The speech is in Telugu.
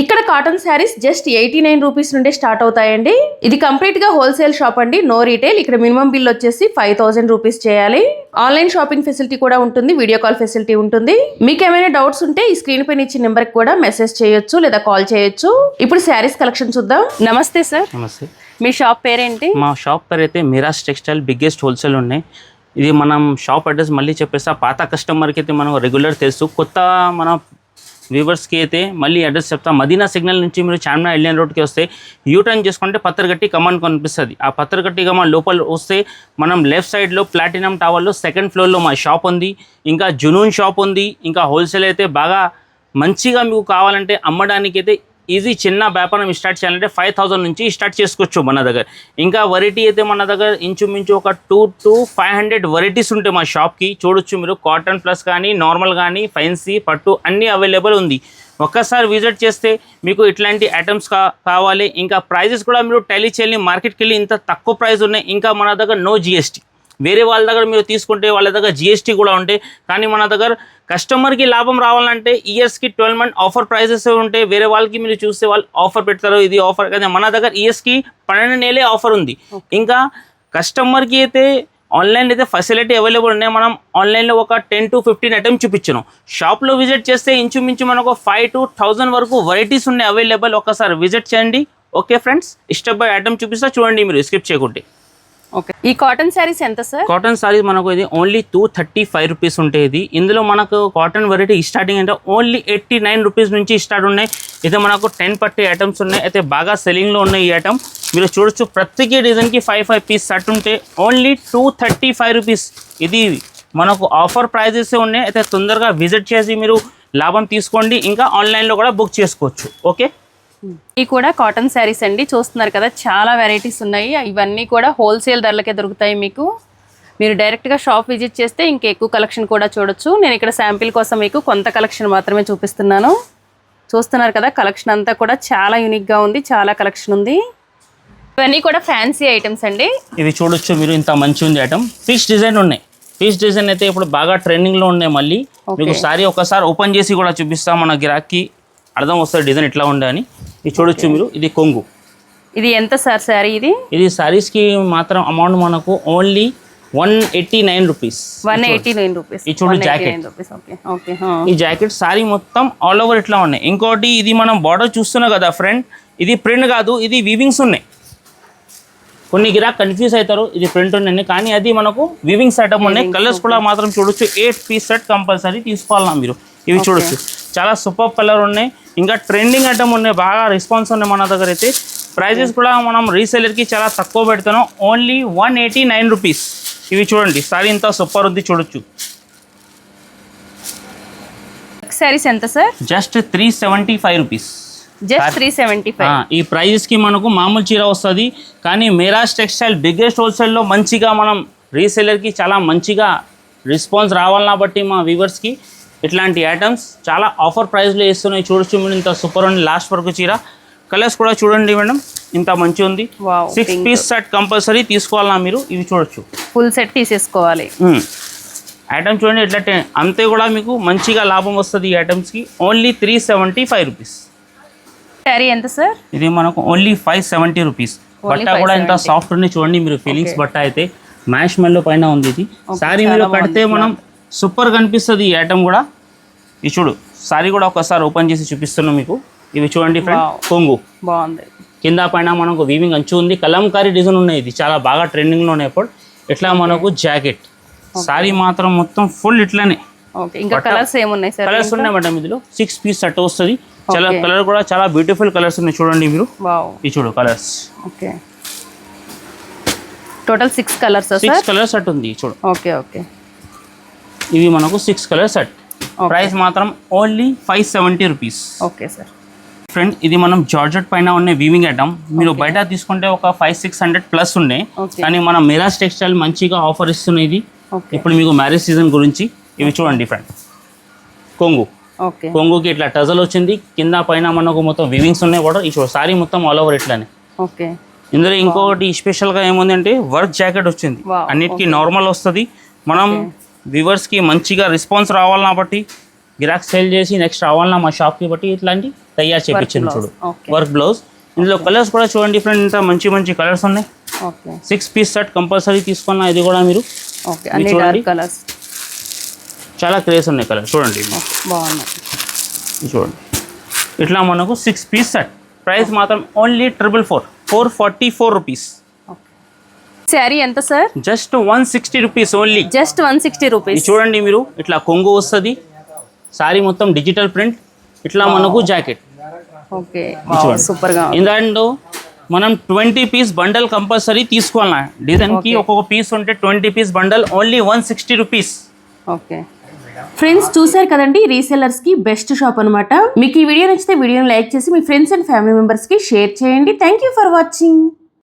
ఇక్కడ cotton saris just eighty nine rupees నుండి స్టార్ట్ అవుతాయండి. ఇది కంప్లీట్గా హోల్సేల్ షాప్ అండి. నో రీటైల్ ఇక్కడ మినిమం బిల్ వచ్చేసి ఫైవ్ థౌసండ్ రూపీస్ చేయాలి. ఆన్లైన్ షాపింగ్ ఫెసిలిటీ కూడా ఉంటుంది. వీడియో కాల్ ఫెసిలిటీ ఉంటుంది. మీకు ఏమైనా డౌట్స్ ఉంటే ఈ స్క్రీన్ పైన ఇచ్చిన నెంబర్కి కూడా మెసేజ్ చేయొచ్చు లేదా కాల్ చేయొచ్చు. ఇప్పుడు శారీస్ కలెక్షన్ చూద్దాం. నమస్తే సార్ నమస్తే. మీ షాప్ పేరేంటి? మా షాప్ పేరు అయితే మిరాజ్ టెక్స్టైల్ బిగ్గెస్ట్ హోల్సేల్ ఉన్నాయి. ఇది మనం షాప్ అడ్రస్ మళ్ళీ చెప్పేస్తా పాత కస్టమర్కి అయితే మనం రెగ్యులర్ తెలుసు. కొత్త మన వ్యూవర్స్కి అయితే మళ్ళీ అడ్రస్ చెప్తా. మదీనా సిగ్నల్ నుంచి మీరు చార్మినార్ ఎల్లియన్ రోడ్కి వస్తే యూ టర్న్ చేసుకుంటే పత్రగట్టి కమాండ్ కనిపిస్తుంది. ఆ పత్రగట్టి కమాండ్ లోపల వస్తే మనం లెఫ్ట్ సైడ్లో ప్లాటినం టవర్లో సెకండ్ ఫ్లోర్లో మా షాప్ ఉంది. ఇంకా జునూన్ షాప్ ఉంది. ఇంకా హోల్సేల్ అయితే బాగా మంచిగా మీకు కావాలంటే అమ్మడానికి అయితే ఈజీ చిన్న వ్యాపారం స్టార్ట్ చేయాలంటే ఫైవ్ థౌసండ్ నుంచి స్టార్ట్ చేసుకోవచ్చు మన దగ్గర. ఇంకా వెరైటీ అయితే మన దగ్గర ఇంచుమించు ఒక two to five hundred varieties ఉంటాయి మా షాప్కి చూడొచ్చు మీరు కాటన్ ప్లస్ కానీ నార్మల్ కానీ ఫైన్సీ పట్టు అన్నీ అవైలబుల్ ఉంది. ఒక్కసారి విజిట్ చేస్తే మీకు ఇట్లాంటి ఐటమ్స్ కా కావాలి. ఇంకా ప్రైజెస్ కూడా మీరు టెలీ చేయాలి మార్కెట్కి వెళ్ళి ఇంత తక్కువ ప్రైస్ ఉన్నాయి. ఇంకా మన దగ్గర నో జిఎస్టీ వేరే వాళ్ళ దగ్గర మీరు తీసుకుంటే వాళ్ళ దగ్గర జిఎస్టీ కూడా ఉంటాయి కానీ మన దగ్గర కస్టమర్కి లాభం రావాలంటే ఇయర్స్కి ట్వెల్వ్ మంత్ ఆఫర్ ప్రైజెస్ ఉంటాయి వేరే వాళ్ళకి మీరు చూస్తే వాళ్ళు ఆఫర్ పెడతారు ఇది ఆఫర్ కానీ మన దగ్గర ఇయర్స్కి పన్నెండు నెలే ఆఫర్ ఉంది. ఇంకా కస్టమర్కి అయితే ఆన్లైన్ అయితే ఫెసిలిటీ అవైలబుల్ ఉన్నాయి. మనం ఆన్లైన్లో ఒక టెన్ టు ఫిఫ్టీన్ ఐటమ్ చూపించాను. షాప్లో విజిట్ చేస్తే ఇంచుమించు మనకు ఫైవ్ టు థౌజండ్ వరకు వెరైటీస్ ఉన్నాయి అవైలబుల్. ఒకసారి విజిట్ చేయండి. ఓకే ఫ్రెండ్స్ బై ఐటమ్ చూపిస్తా. చూడండి మీరు స్కిప్ చేయకుంటే. ఓకే. ఈ కాటన్ శారీస్ ఎంత సార్? కాటన్ సారీస్ మనకు ఇది only two thirty five rupees ఉంటాయి ఇది ఇందులో మనకు కాటన్ వెరైటీ స్టార్టింగ్ అంటే ఓన్లీ ఎయిటీ నైన్ రూపీస్ నుంచి స్టార్ట్ ఉన్నాయి. అయితే మనకు టెన్ పట్టి ఐటమ్స్ ఉన్నాయి. అయితే బాగా సెల్లింగ్లో ఉన్నాయి ఈ ఐటమ్ మీరు చూడొచ్చు ప్రతి డిజైన్కి ఫైవ్ ఫైవ్ పీస్ సెట్ ఉంటే only two thirty five rupees ఇది మనకు ఆఫర్ ప్రైజెస్ ఉన్నాయి. అయితే తొందరగా విజిట్ చేసి మీరు లాభం తీసుకోండి. ఇంకా ఆన్లైన్లో కూడా బుక్ చేసుకోవచ్చు. ఓకే? ఇవి కూడా కాటన్ శారీస్ అండి. చూస్తున్నారు కదా చాలా వెరైటీస్ ఉన్నాయి. ఇవన్నీ కూడా హోల్సేల్ ధరలకే దొరుకుతాయి మీకు. మీరు డైరెక్ట్గా షాప్ విజిట్ చేస్తే ఇంకా ఎక్కువ కలెక్షన్ కూడా చూడొచ్చు. నేను ఇక్కడ శాంపిల్ కోసం మీకు కొంత కలెక్షన్ మాత్రమే చూపిస్తున్నాను. చూస్తున్నారు కదా కలెక్షన్ అంతా కూడా చాలా యూనిక్గా ఉంది చాలా కలెక్షన్ ఉంది. ఇవన్నీ కూడా ఫ్యాన్సీ ఐటమ్స్ అండి. ఇవి చూడొచ్చు మీరు ఇంత మంచి ఉంది ఐటమ్ ఫిష్ డిజైన్ ఉన్నాయి. ఫిష్ డిజైన్ అయితే ఇప్పుడు బాగా ట్రెండింగ్లో ఉన్నాయి మళ్ళీ. మీకు సారీ ఒకసారి ఓపెన్ చేసి కూడా చూపిస్తాం మన గిరాక్కి అర్థం వస్తుంది డిజైన్ ఎట్లా ఉండే అని. ఇది చూడొచ్చు మీరు ఇది కొంగు. ఇది ఎంత సార్ శారీ ఇది? ఇది సారీస్కి మాత్రం అమౌంట్ మనకు only one eighty nine rupees one eighty nine rupees ఇది చూడు ఓకే ఈ జాకెట్ సారీ మొత్తం ఆల్ ఓవర్ ఇట్లా ఉన్నాయి. ఇంకోటి ఇది మనం బార్డర్ చూస్తున్నాం కదా ఫ్రెండ్ ఇది ప్రింట్ కాదు ఇది వీవింగ్స్ ఉన్నాయి. కొన్ని గిరాక్ కన్ఫ్యూజ్ అవుతారు ఇది ప్రింట్ ఉన్నాయి కానీ అది మనకు వీవింగ్స్ ఐటమ్ ఉన్నాయి. కలర్స్ కూడా మాత్రం చూడొచ్చు. ఎయిట్ పీస్ సెట్ కంపల్సరీ తీసుకోవాలన్నా మీరు. ఇవి చూడొచ్చు. చాలా సూపర్ కలర్ ఉన్నాయి. ఇంకా ట్రెండింగ్ ఐటమ్ ఉన్నాయి బాగా రెస్పాన్స్ ఉన్నాయి మన దగ్గర అయితే. ప్రైజెస్ కూడా మనం రీసెలర్కి చాలా తక్కువ పెడతాను only one eighty nine rupees ఇవి చూడండి సారీ ఇంత సూపర్ ఉంది చూడొచ్చు. శారీస్ ఎంత sir just three seventy five rupees just three seventy five ఈ ప్రైజెస్కి మనకు మామూలు చీర వస్తుంది. కానీ మేరాజ్ టెక్స్టైల్ బిగ్గెస్ట్ హోల్సేల్లో మంచిగా మనం రీసేలర్కి చాలా మంచిగా రెస్పాన్స్ రావాలన్నా బట్టి మా వ్యూవర్స్కి ఇట్లాంటి ఐటమ్స్ చాలా ఆఫర్ ప్రైస్లో ఇస్తున్నాయి చూడొచ్చు మీరు ఇంత సూపర్ ఉంది. లాస్ట్ వరకు చీర. కలర్స్ కూడా చూడండి మేడం ఇంత మంచి ఉంది. సిక్స్ పీస్ సెట్ కంపల్సరీ తీసుకోవాలన్నా మీరు? ఇవి చూడొచ్చు. ఫుల్ సెట్ తీసేసుకోవాలి. ఐటమ్ చూడండి ఎట్లా అంతే కూడా మీకు మంచిగా లాభం వస్తుంది ఈ ఐటమ్స్కి only three seventy five rupees sari ఎంత సార్ ఇది మనకు ఓన్లీ ఫైవ్ సెవెంటీ రూపీస్ బట్ట కూడా ఎంత సాఫ్ట్ ఉంది చూడండి మీరు ఫీలింగ్స్ బట్ట అయితే. మ్యాష్ మెల్లో పైన ఉంది ఇది. సారీ మీరు కడితే మనం సూపర్ కనిపిస్తుంది ఈ ఐటమ్ కూడా. ఇది చూడు సారీ కూడా ఒకసారి ఓపెన్ చేసి చూపిస్తున్నాం మీకు. ఇవి చూడండి ఫ్రెండ్. కొంగు. బాగుంది. కింద పైన మనకు వీవింగ్ అంచు ఉంది. కలంకారీ డిజైన్ ఉన్నాయి ఇది. చాలా బాగా ట్రెండింగ్లో ఉన్నాయి ఇప్పుడు ఇట్లా మనకు జాకెట్ సారీ మాత్రం మొత్తం ఫుల్ ఇట్లానే. ఓకే ఇంకా కలర్స్ ఏమున్నాయి సార్? కలర్స్ ఉన్నాయి మేడం ఇందులో. సిక్స్ పీస్ సెట్ వస్తుంది. చాలా కలర్ కూడా చాలా బ్యూటిఫుల్ కలర్స్ ఉన్నాయి చూడండి మీరు. ఇది చూడు colours okay total six colours sir? Six colour set ఉంది చూడు. ఓకే ఓకే ఇవి మనకు సిక్స్ కలర్ సెట్ ప్రైస్ మాత్రం only five seventy rupees okay sir friend ఇది మనం జార్జెట్ పైన ఉన్న వీవింగ్ ఐటమ్ మీరు బయట తీసుకుంటే ఒక ఫైవ్ సిక్స్ హండ్రెడ్ ప్లస్ ఉన్నాయి. కానీ మన మిరాజ్ టెక్స్టైల్ మంచిగా ఆఫర్ ఇస్తున్నాయి ఇది ఇప్పుడు మీకు మ్యారేజ్ సీజన్ గురించి ఇవి చూడండి ఫ్రెండ్ కొంగు. కొంగుకి ఇట్లా టజల్ వచ్చింది. కింద పైన మనకు మొత్తం వీవింగ్స్ ఉన్నాయి కూడా. ఈ సారీ మొత్తం ఆల్ ఓవర్ ఇట్లానే. ఓకే ఇందులో ఇంకొకటి స్పెషల్గా ఏముంది అంటే వర్క్ జాకెట్ వచ్చింది. అన్నిటికీ నార్మల్ వస్తుంది. మనం వ్యూవర్స్కి మంచిగా రెస్పాన్స్ రావాలి కాబట్టి గిరాక్ సేల్ చేసి నెక్స్ట్ రావాలన్నా మా షాప్కి బట్టి ఇట్లాంటి తయారు చేయించాను blouse. చూడు. వర్క్ బ్లౌజ్ ఇందులో కలర్స్ కూడా చూడండి. డిఫరెంట్ ఇంత మంచి మంచి కలర్స్ ఉన్నాయి. Okay six piece set compulsory తీసుకున్నా ఇది కూడా మీరు. చూడండి. కలర్స్ చాలా క్రేజ్ ఉన్నాయి కలర్ చూడండి. బాగున్నాయి. చూడండి. ఇట్లా మనకు సిక్స్ పీస్ సెట్ ప్రైస్ మాత్రం only triple four four forty four rupees sari ఎంత sir just one sixty rupees only just one sixty rupees చూడండి మీరు ఇట్లా కొంగు వస్తుంది. సారీ మొత్తం డిజిటల్ ప్రింట్ ఇట్లా మనకు జాకెట్. ఓకే. సూపర్గా. ఇందాంట్లో మనం ట్వంటీ పీస్ బండల్ కంపల్సరీ తీసుకోవాలా? డిజైన్కి. ఒక్కొక్క పీస్ ఉంటే twenty piece bundle only one sixty rupees okay. Friends చూశారు కదండి రీసెలర్స్కి బెస్ట్ షాప్ అన్నమాట. మీకు ఈ వీడియో నచ్చితే వీడియోని లైక్ చేసి మీ ఫ్రెండ్స్ అండ్ ఫ్యామిలీ మెంబర్స్కి షేర్ చేయండి. Thank you for watching